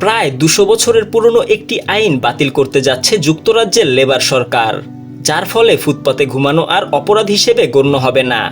প্রায় দুশো বছরের পুরনো একটি আইন বাতিল করতে যাচ্ছে যুক্তরাজ্যের লেবার সরকার, যার ফলে ফুটপাতে ঘুমানো আর অপরাধ হিসেবে গণ্য হবে না।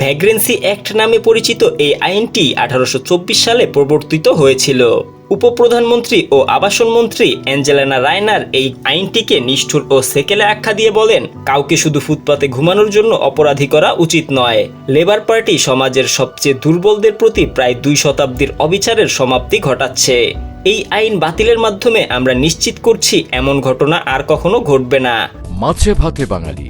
ভ্যাগ্রেন্সি অ্যাক্ট নামে পরিচিত এই আইনটি আঠারোশো চব্বিশ সালে প্রবর্তিত হয়েছিল। উপপ্রধানমন্ত্রী ও আবাসন মন্ত্রী অ্যাঞ্জেলেনা রায়নার এই আইনটিকে নিষ্ঠুর ও সেকেলে আখ্যা দিয়ে বলেন, কাউকে শুধু ফুটপাতে ঘুমানোর জন্য অপরাধী করা উচিত নয়। লেবার পার্টি সমাজের সবচেয়ে দুর্বলদের প্রতি প্রায় দুই শতাব্দীর অবিচারের সমাপ্তি ঘটাচ্ছে। এই আইন বাতিলের মাধ্যমে আমরা নিশ্চিত করছি এমন ঘটনা আর কখনো ঘটবে না। মাছে ভাতে বাঙালি।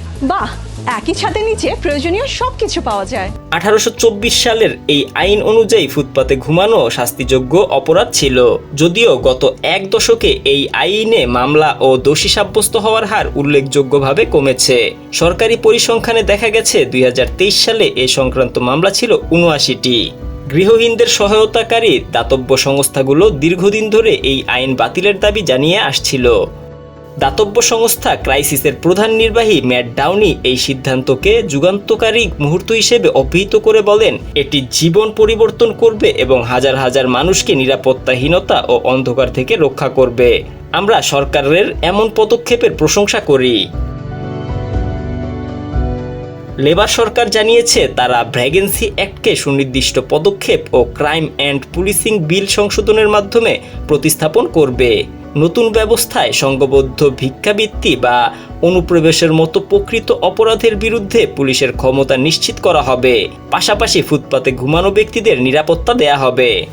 বাহ একই ছাদের নিচে প্রয়োজনীয় সবকিছু পাওয়া যায়। আঠারোশো চব্বিশ সালের এই আইন অনুযায়ী ফুটপাতে ঘুমানো শাস্তিযোগ্য অপরাধ ছিল। যদিও গত এক দশকে এই আইনে মামলা ও দোষী সাব্যস্ত হওয়ার হার উল্লেখযোগ্যভাবে কমেছে। সরকারি পরিসংখ্যানে দেখা গেছে, দুই হাজার তেইশ সালে এ সংক্রান্ত মামলা ছিল উনআশিটি গৃহহীনদের সহায়তাকারী দাতব্য সংস্থাগুলো দীর্ঘদিন ধরে এই আইন বাতিলের দাবি জানিয়ে আসছিল। দাতব্য সংস্থা ক্রাইসিসের প্রধান নির্বাহী ম্যাট ডাউনি এই সিদ্ধান্তকে যুগান্তকারী মুহূর্ত হিসেবে অভিহিত করে বলেন, এটি জীবন পরিবর্তন করবে এবং হাজার হাজার মানুষকে নিরাপত্তাহীনতা ও অন্ধকার থেকে রক্ষা করবে। আমরা সরকারের এমন পদক্ষেপের প্রশংসা করি। লেবার সরকার জানিয়েছে, তারা ভ্র্যাগেন্সি অ্যাক্টকে সুনির্দিষ্ট পদক্ষেপ ও ক্রাইম অ্যান্ড পুলিশিং বিল সংশোধনের মাধ্যমে প্রতিস্থাপন করবে। নতুন ব্যবস্থায় সংঘবদ্ধ ভিক্ষাবৃত্তি বা অনুপ্রবেশের মতো প্রকৃত অপরাধের বিরুদ্ধে পুলিশের ক্ষমতা নিশ্চিত করা হবে। পাশাপাশি ফুটপাতে ঘুমানো ব্যক্তিদের নিরাপত্তা দেয়া হবে।